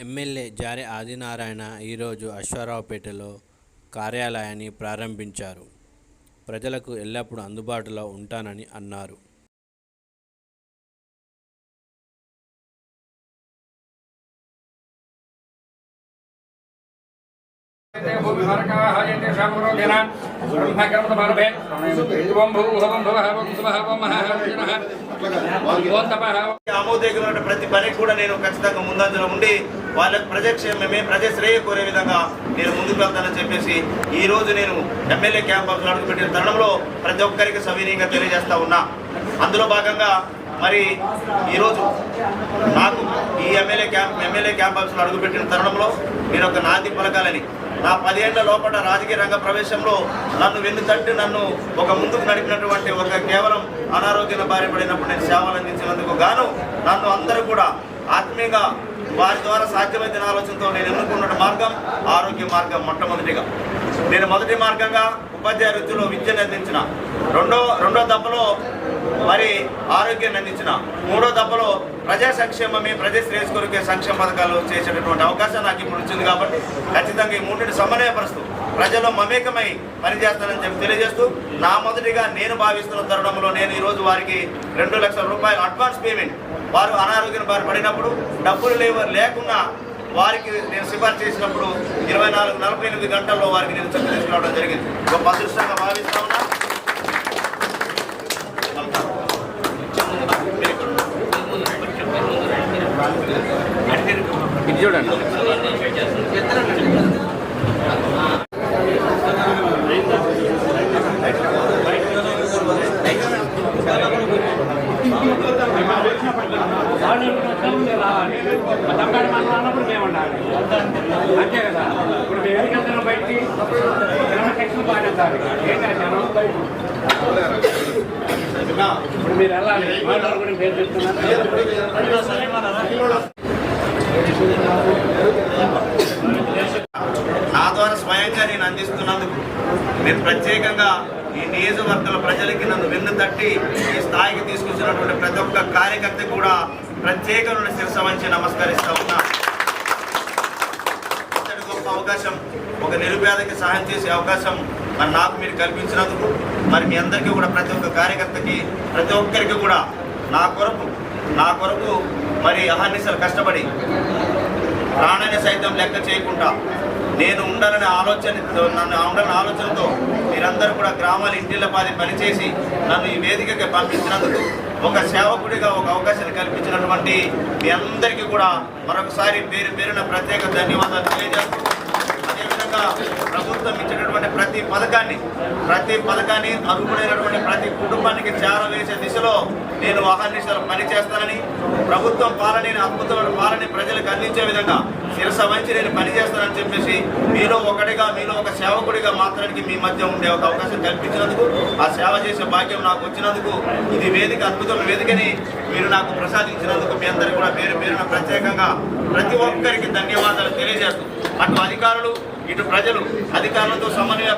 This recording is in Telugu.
ఎమ్మెల్యే జారె ఆదినారాయణ ఈరోజు అశ్వారావుపేటలో కార్యాలయాన్ని ప్రారంభించారు. ప్రజలకు ఎల్లప్పుడూ అందుబాటులో ఉంటానని అన్నారు. ఆమోదయోగ్యమైన ప్రతి పని కూడా నేను ఖచ్చితంగా ముందంజలో ఉండి వాళ్ళకు ప్రజాక్షేమమే ప్రజాశ్రేయ కోరే విధంగా నేను ముందుకు వెళ్తానని చెప్పేసి ఈ రోజు నేను ఎమ్మెల్యే క్యాంప్ అడుగుపెట్టిన తరుణంలో ప్రతి ఒక్కరికి సవినీయంగా తెలియజేస్తా ఉన్నా. అందులో భాగంగా మరి ఈరోజు నాకు ఈ ఎమ్మెల్యే క్యాంప్ ఎమ్మెల్యే క్యాంప్ అడుగుపెట్టిన తరుణంలో మీరు ఒక నాంది పలకాలని నా పదిహేండ్ల లోపల రాజకీయ రంగ ప్రవేశంలో నన్ను వెన్ను తట్టి నన్ను ఒక ముందుకు నడిపినటువంటి ఒక కేవలం అనారోగ్యం బారి పడినప్పుడు నేను సేవలు అందించినందుకు గాను నన్ను అందరూ కూడా ఆత్మీయంగా వారి ద్వారా సాధ్యమైన ఆలోచనతో నేను ఎన్నుకున్న మార్గం ఆరోగ్య మార్గం మొట్టమొదటిగా. నేను మొదటి మార్గంగా ఉపాధ్యాయ వృత్తిలో విద్యను అందించిన. రెండో రెండో దప్పలో మరి ఆరోగ్యాన్ని అందించిన. మూడో దప్పలో ప్రజా సంక్షేమమే ప్రజా శ్రేయస్ కొరికే సంక్షేమ పథకాలు చేసేటటువంటి అవకాశం నాకు ఇప్పుడు వచ్చింది కాబట్టి ఖచ్చితంగా ఈ మూడింటి సమన్వయపరుస్తూ ప్రజలు మమేకమై పనిచేస్తానని చెప్పి తెలియజేస్తూ నా మొదటిగా నేను భావిస్తున్న తరుణంలో నేను ఈరోజు వారికి రెండు లక్షల రూపాయలు అడ్వాన్స్ పేమెంట్. వారు అనారోగ్యం బారి పడినప్పుడు డబ్బులు లేవ లేకుండా వారికి నేను సిఫార్సు చేసినప్పుడు ఇరవై నాలుగు నలభై ఎనిమిది గంటల్లో వారికి నేను చెప్పు తీసుకురావడం జరిగింది. గొప్ప అదృష్టంగా భావిస్తా ఉన్నా. ఇది చూడండి. అంతే కదా. ఇప్పుడు మేము ఎందుకు వెళ్తున్నాం బయటికి? జనం టెక్స్ట్ పాటించాలి ఏంటంటే జనం? ఇప్పుడు మీరు వెళ్ళాలి. మాట్లాడు కూడా పేరు నా ద్వారా స్వయంగా నేను అందిస్తున్నందుకు నేను ప్రత్యేకంగా ఈ నియోజకవర్గాల ప్రజలకి నన్ను వెన్ను తట్టి ఈ స్థాయికి తీసుకొచ్చినటువంటి ప్రతి ఒక్క కార్యకర్త కూడా ప్రత్యేకమైన శిరస వంచి నమస్కరిస్తా ఉన్నా. అవకాశం ఒక నిరుపేదకి సహాయం చేసే అవకాశం మరి నాకు మీరు కల్పించినందుకు మరి మీ అందరికీ కూడా ప్రతి ఒక్క కార్యకర్తకి ప్రతి ఒక్కరికి కూడా నా కొరకు నా కొరకు మరి అహర్నిశలు కష్టపడి ప్రాణాన్ని సైతం లెక్క చేయకుండా నేను ఉండాలనే ఆలోచన నన్ను ఉండాలనే ఆలోచనతో మీరందరూ కూడా గ్రామాల ఇంటిళ్ళ పాది పనిచేసి నన్ను ఈ వేదికకి పంపించినందుకు ఒక సేవకుడిగా ఒక అవకాశాన్ని కల్పించినటువంటి మీ అందరికీ కూడా మరొకసారి పేరు పేరున ప్రత్యేక ధన్యవాదాలు తెలియజేస్తున్నాను ప్రతి పథకాన్ని ప్రతి పథకాన్ని అర్హుడైనటువంటి ప్రతి కుటుంబానికి చేరవేసే దిశలో నేను అహర్నిశలు పనిచేస్తానని ప్రభుత్వం పాలనని అద్భుతమైన పాలన ప్రజలకు అందించే విధంగా శిరస వంచి నేను పనిచేస్తానని చెప్పేసి మీలో ఒకటిగా మీలో ఒక సేవకుడిగా మాత్రానికి మీ మధ్య ఉండే ఒక అవకాశం కల్పించినందుకు ఆ సేవ చేసే భాగ్యం నాకు వచ్చినందుకు ఇది వేదిక అద్భుతమైన వేదికని మీరు నాకు ప్రసాదించినందుకు మీ అందరికీ కూడా పేరు పేరున ప్రత్యేకంగా ప్రతి ఒక్కరికి ధన్యవాదాలు తెలియజేస్తూ అటు అధికారులు ఇటు ప్రజలు అధికారులతో సమన్వయ